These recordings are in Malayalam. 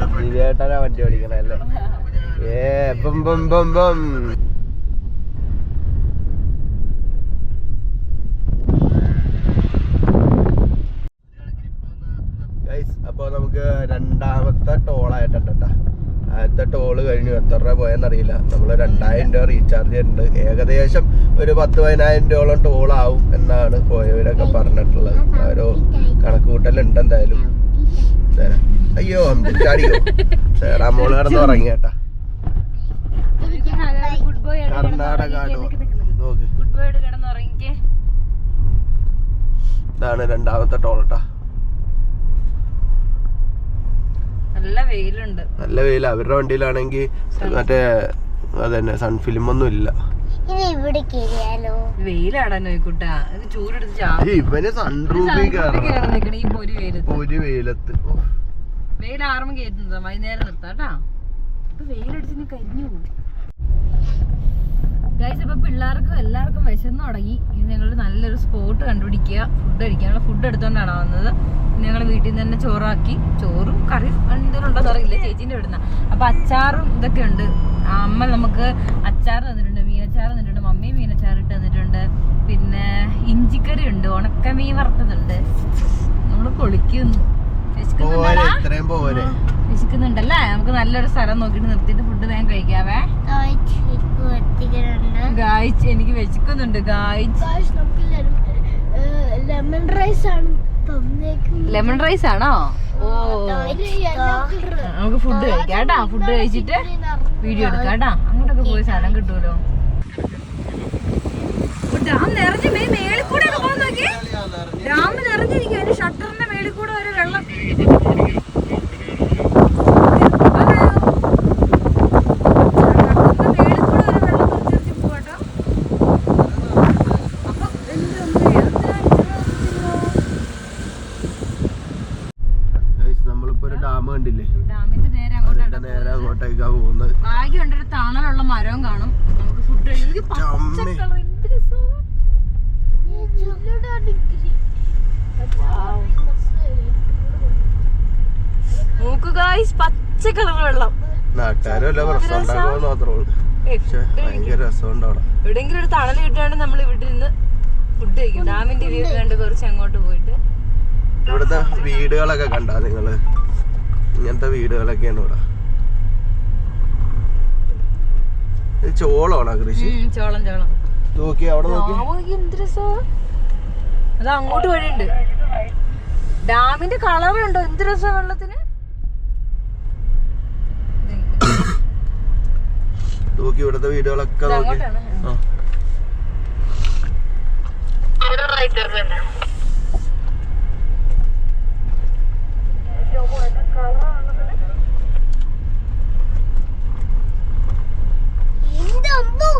ദിവേട്ടനാ വണ്ടി ഓടിക്കണേ അല്ലേ? ഏ ബം ബം ബം ബം. അപ്പോൾ നമുക്ക് രണ്ടാമത്തെ ടോളായിട്ടുണ്ട് ആദ്യത്തെ ടോൾ കഴിഞ്ഞു. എത്ര രൂപ പോയെന്നറിയില്ല നമ്മൾ രണ്ടായിരം രൂപ റീചാർജ് ചെയ്തിട്ടുണ്ട്. ഏകദേശം ഒരു പത്ത് പതിനായിരം രൂപയോളം ടോളാവും എന്നാണ് പോയവരൊക്കെ പറഞ്ഞിട്ടുള്ളത്. ഓരോ കണക്ക് കൂട്ടലുണ്ട് എന്തായാലും. അയ്യോ ചാടിയോ? ചേടാ മോൾ കിടന്ന് ഉറങ്ങി കേട്ടാ. കർണാടക ഇതാണ് രണ്ടാമത്തെ ടോൾ കേട്ടാ. നല്ല വെയിലുണ്ട്. നല്ല വെയിലാ. അവരുടെ വണ്ടിയിലാണെങ്കിൽ മറ്റേ അതന്നെ സൺ ഫിലിം ഒന്നും ഇല്ല വെയിലാടാ നോയിക്കുട്ടാ. ഇത് ചൂടെടുത്ത് ഇവന് സൺറൂഫിൽ കയറണം കേറി ഈ പൊരി വെയിലത്ത്. ഒരു വെയിലത്ത്. ഓ. വെയിൽ ആറുമ്പോ കയറ്റുന്നതാ വൈകുന്നേരം നിർത്താട്ടാ. ഇപ്പൊ വെയിലടിച്ച് കരിഞ്ഞു കരിഞ്ഞു ഗൈസ് ഇപ്പൊ പിള്ളേർക്കും എല്ലാവർക്കും വിശന്ന് തുടങ്ങി. ഇനി ഞങ്ങൾ നല്ലൊരു സ്പോട്ട് കണ്ടുപിടിക്കുക. ഫുഡ് കഴിക്കാനുള്ള ഫുഡ് എടുത്തോണ്ടാണ് വന്നത്. ഞങ്ങൾ വീട്ടിൽ നിന്ന് തന്നെ ചോറാക്കി. ചോറും കറിയും എന്തെങ്കിലും ഉണ്ടോ അറിയില്ല. ചേച്ചീന്റെ ഇവിടുന്ന അപ്പൊ അച്ചാറും ഇതൊക്കെ ഉണ്ട്. അമ്മ നമുക്ക് അച്ചാർ തന്നിട്ടുണ്ട് മീനച്ചാർ തന്നിട്ടുണ്ട് മമ്മി മീനച്ചാർ ഇട്ട് തന്നിട്ടുണ്ട്. പിന്നെ ഇഞ്ചിക്കറി ഉണ്ട് ഉണക്കമീൻ വറുത്തതുണ്ട്. നമ്മൾ പൊളിക്കുന്നു. പോരെ വിശക്കുന്നുണ്ടല്ലോ ഇത്രയും പോരെ വിശക്കുന്നുണ്ടല്ലേ? നമുക്ക് നല്ലൊരു സ്ഥലം നോക്കിട്ട് നിർത്തിട്ട് ഫുഡ് വേഗം കഴിക്കാവേ. ഗായ്ച്ച് എനിക്ക് വിശക്കുന്നുണ്ട് ലെമൺ റൈസ് ആണ് ലെമൺ റൈസ് ആണോ? ഓ. നമുക്ക് ഫുഡ് കഴിക്കാം കേട്ടാ. ഫുഡ് കഴിച്ചിട്ട് വീഡിയോ എടുക്കാം കേട്ടാ. അങ്ങോട്ടൊക്കെ പോയി സ്ഥലം കിട്ടുമല്ലോ ഡാം നിറഞ്ഞ് മേ മേളിൽ കൂടെ പോകാൻ നോക്കി ഡാം നിറഞ്ഞിരിക്കും അതിന്റെ ഷട്ടറിന്റെ മേളിൽ കൂടെ ഒരു വെള്ളം അതെയോ? ഷട്ടറിന്റെ മേളിൽ കൂടെ ഒരു വെള്ളം തെറിച്ച് പോവാട്ടോ. അപ്പൊ എന്ത് എന്ത് എന്തിനാ ഇത്ര Guys, നമ്മളിപ്പോ ഒരു ഡാം കണ്ടില്ലേ ഡാമിന്റെ നേരെ അങ്ങോട്ടാണ് അതിന്റെ നേരെ അങ്ങോട്ടേക്കാ പോകുന്നത് തണലുള്ള മരവും കാണും. നമുക്ക് ഫുഡ് പച്ച കളർ എന്ത് രസമാ. നോക്കൂ ഗായ്സ് പച്ച കളർ വെള്ളം. നാട്ടുകാരും വല്ല പ്രശ്നം ഉണ്ടാക്കുമെന്ന് മാത്രമേ ഉള്ളൂ. ഏയ്, പക്ഷെ ഭയങ്കര രസമുണ്ട് അവിടെ. എവിടെയെങ്കിലും ഒരു തണൽ കിട്ടുകയാണെങ്കിൽ നമ്മൾ ഇവിടെ നിന്ന് ഫുഡ് കഴിക്കും. ഡാമിന്റെ വ്യൂ കണ്ട് കുറച്ച് അങ്ങോട്ട് പോയിട്ട്. ഇവിടുത്തെ വീടുകളൊക്കെ കണ്ടാ നിങ്ങൾ? ഇങ്ങനത്തെ വീടുകളൊക്കെയാണ് ഇവിടെ ഇത് ചോളമാണോ കൃഷി? ചോളം ചോളം. നോക്കി അവിടെ നോക്കി. അത് അങ്ങോട്ട് വഴിയുണ്ട്. ഡാമിന്റെ കളർ ഉണ്ടോ എന്ത് രസം വെള്ളത്തിന്? നോക്കി ഇവിടുത്തെ വീടുകളൊക്കെ നോക്കി. ആ. എന്റെ അമ്മോ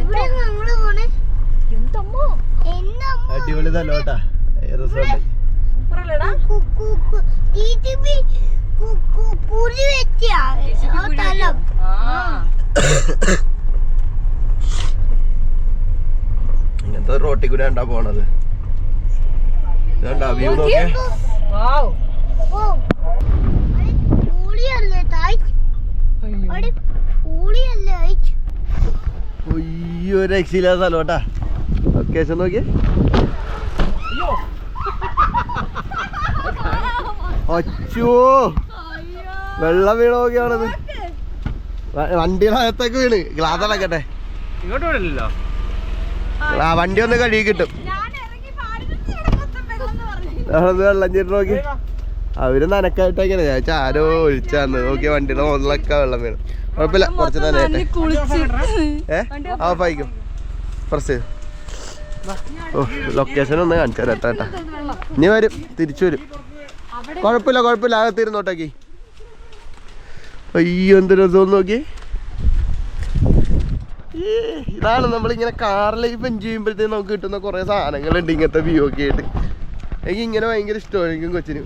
ഇവിടെ നമ്മൾ പോണേ എന്തമ്മോ എന്റെ അമ്മ അടിപൊളി തന്നെ കേട്ടാ രസമുണ്ട് സൂപ്പറല്ലേടാ കു- കു- കു- ടിടിപി കു- കു- കുഴി വെച്ചാ ആ സ്ഥലം ആ. ഇങ്ങനത്തെ റോട്ടിൽ കൂടെ ഉണ്ടാ പോണത്. ഇതുണ്ടാ വ്യൂ ആയിച്ച് ഒയ്യോ രക്ഷയില്ലാത്ത സ്ഥലം ലൊക്കേഷൻ നോക്കിയേ? അച്ചോ. വെള്ളം വീണ നോക്കിയാണത് വണ്ടിയുടെ അകത്തേക്ക് വീണ്. ഗ്ലാസ് അടക്കട്ടെ. ആ വണ്ടി ഒന്ന് കഴുകി കിട്ടും. വെള്ളം ചേട്ട് നോക്കി. അവർ നനക്കായിട്ടൊക്കെയാണ് ഞാൻ ആരോ ഒഴിച്ചാന്ന് നോക്കി വണ്ടിയുടെ മുകളിലൊക്കെ വെള്ളം വീണു. കുഴപ്പമില്ല. കുറച്ച് നനയട്ടെ ഏ? ആ പായിക്കും പ്രസ് ചെയ്തു ലൊക്കേഷൻ ഒന്ന് കാണിച്ചു തരാം കേട്ടാ ഇനി വരും തിരിച്ചു വരും. കുഴപ്പമില്ല കുഴപ്പമില്ല അകത്തിരുന്നോട്ടേക്ക് അയ്യോ എന്ത് രസം നോക്കി ഇതാണ് നമ്മളിങ്ങനെ കാർ ലൈഫ് എൻജോയ് ചെയ്യുമ്പോഴത്തേക്ക് നമുക്ക് കിട്ടുന്ന കുറേ സാധനങ്ങളുണ്ട് ഇങ്ങനത്തെ വ്യൂ ഒക്കെ ആയിട്ട്. എനിക്ക് ഇങ്ങനെ ഭയങ്കര ഇഷ്ടമായിരിക്കും കൊച്ചിന്.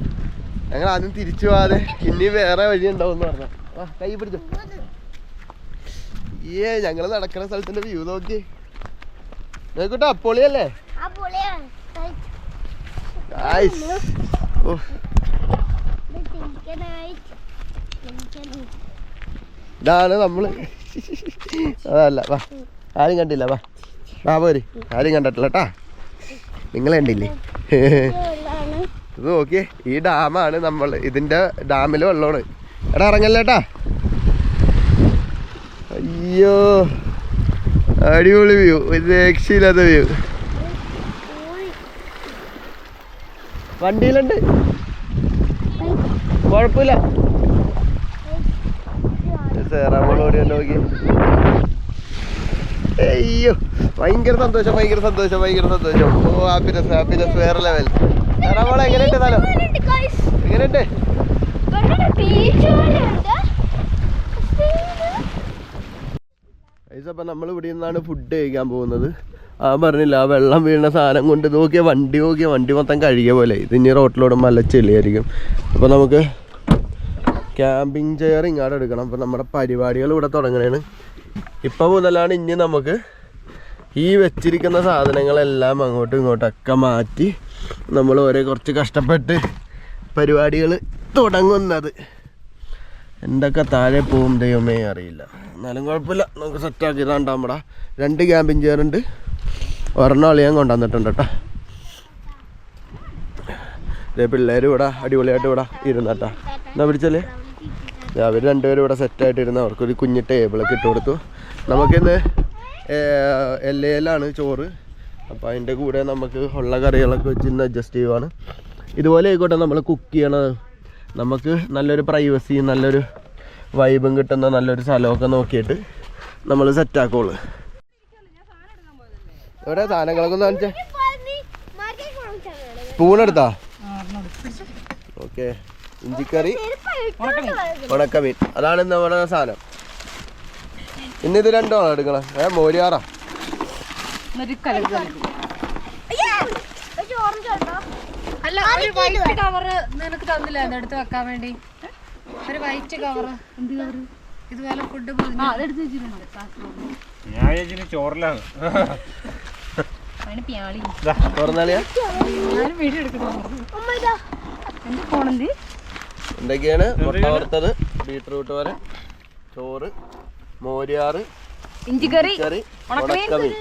ഞങ്ങൾ ആദ്യം തിരിച്ചു പോവാതെ ഇനി വേറെ വഴി ഉണ്ടാവും എന്ന് പറഞ്ഞു കൈ പിടിച്ചു. ഏ ഞങ്ങൾ നടക്കുന്ന സ്ഥലത്തിന്റെ വ്യൂ നോക്കി നോക്കട്ടെ പൊളിയല്ലേ? ഇതാണ് നമ്മൾ. അതല്ല വാ. ആരും കണ്ടില്ല വാ. വാ പോര്. ആരും കണ്ടിട്ടില്ല കേട്ടാ നിങ്ങൾ കണ്ടില്ലേ? ഇത് നോക്കിയേ ഈ ഡാമാണ് നമ്മൾ ഇതിന്റെ ഡാമിൽ വെള്ളമാണ്. എടാ ഇറങ്ങല്ലേട്ടാ അയ്യോ. അടിപൊളി വ്യൂ ഒരു രക്ഷയില്ലാത്ത വ്യൂ വണ്ടിയിലുണ്ട്. കുഴപ്പമില്ല. നോക്കി. അയ്യോ ഭയങ്കര സന്തോഷം ഭയങ്കര സന്തോഷം ഭയങ്കര സന്തോഷം. ഓ ഹാപ്പിനെസ് ഹാപ്പിനെസ് വേറെ ലെവൽ സേറാമോൾ എങ്ങനെയുണ്ട് സ്ഥലം? എങ്ങനെയുണ്ട്? ഗൈസ് നമ്മൾ ഇവിടെ നിന്നാണ് ഫുഡ് കഴിക്കാൻ പോകുന്നത്. ആ പറഞ്ഞില്ല ആ വെള്ളം വീഴുന്ന സാധനം കൊണ്ട് നോക്കിയ വണ്ടി നോക്കിയ വണ്ടി മൊത്തം കഴുകിയ പോലെ. ഇത് ഇനി റോട്ടിലൂടെ മലച്ചെളിയായിരിക്കും അപ്പോൾ നമുക്ക് ക്യാമ്പിംഗ് ചെയർ ഇങ്ങോട്ട് എടുക്കണം. അപ്പോൾ നമ്മുടെ പരിപാടികൾ ഇവിടെ തുടങ്ങണേണ്. ഇപ്പം മുതലാണ് ഇനി നമുക്ക് ഈ വെച്ചിരിക്കുന്ന സാധനങ്ങളെല്ലാം അങ്ങോട്ടും ഇങ്ങോട്ടൊക്കെ മാറ്റി നമ്മൾ ഓരോ കുറച്ച് കഷ്ടപ്പെട്ട് പരിപാടികൾ തുടങ്ങുന്നത്. എന്തൊക്കെ താഴെ പോകും ദൈവമേ അറിയില്ല. എന്നാലും കുഴപ്പമില്ല. നമുക്ക് സെറ്റ് സെറ്റാക്കി ഇതാണ്ടാമ്പടാ രണ്ട് ക്യാമ്പിങ് ചെയറുണ്ട് ഒരെണ്ണം അളിയാൻ കൊണ്ടുവന്നിട്ടുണ്ട് കേട്ടോ. ഇതേ പിള്ളേർ ഇവിടെ അടിപൊളിയായിട്ട് ഇവിടെ ഇരുന്നട്ടാ എന്നാ പിടിച്ചല്ലേ അവർ രണ്ടുപേരും ഇവിടെ സെറ്റായിട്ട് ഇരുന്ന് അവർക്കൊരു കുഞ്ഞ് ടേബിളൊക്കെ ഇട്ട് കൊടുത്തു. നമുക്കിന്ന് എല്ലയിലാണ് ചോറ്. അപ്പോൾ അതിന്റെ കൂടെ നമുക്ക് ഉള്ള കറികളൊക്കെ വെച്ച് ഇന്ന് അഡ്ജസ്റ്റ് ചെയ്യുവാണ്. ഇതുപോലെ ആയിക്കോട്ടെ നമ്മൾ കുക്ക് ചെയ്യണത്. നമുക്ക് നല്ലൊരു പ്രൈവസി നല്ലൊരു വൈബും കിട്ടുന്ന നല്ലൊരു സ്ഥലമൊക്കെ നോക്കിയിട്ട് നമ്മൾ സെറ്റാക്കുള്ളൂ എവിടെ സാധനങ്ങളൊക്കെ ഒന്ന് സ്പൂണെടുത്താ ഓക്കെ. ഇഞ്ചിക്കറി ഉണക്കമീൻ. അതാണ് നമ്മുടെ സാധനം. ഇന്നിത് രണ്ടോ എടുക്കണേ. ഏ മോരിയാറാ ഒരു കലക്ക് അല്ല ഒരു വൈറ്റ് കവർ നിനക്ക് തന്നില്ല എടുത്ത് വെക്കാൻ വേണ്ടി? ഒരു വൈറ്റ് കവർ എന്ത് കവർ ഇതുപോലെ ഫുഡ് അതെടുത്ത് വെച്ചിട്ടുണ്ട്. ചോറിലാണ്. എന്തൊക്കെയാണ് മുട്ട വറുത്തത്? ബീട്രൂട്ട് വരെ. ചോറ്. മോരിയാറ് ഇഞ്ചിക്കറി. കറി ഉണക്കമീൻ.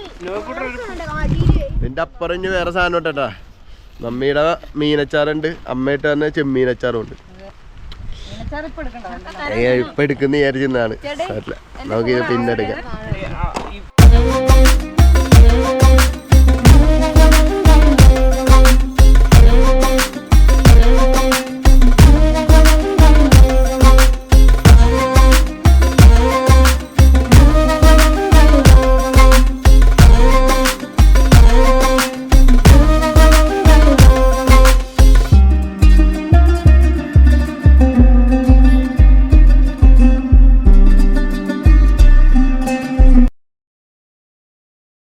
ഇതിന്റെ അപ്പുറം വേറെ സാധനം ഉണ്ടട്ടാ മമ്മിയുടെ മീനച്ചാറുണ്ട് അമ്മയിട്ട് തന്നെ ചെമ്മീനച്ചാറും ഉണ്ട് ഇപ്പൊ എടുക്കുന്ന വിചാരിച്ചിരുന്നാണ് നമുക്ക് പിന്നെ എടുക്കാം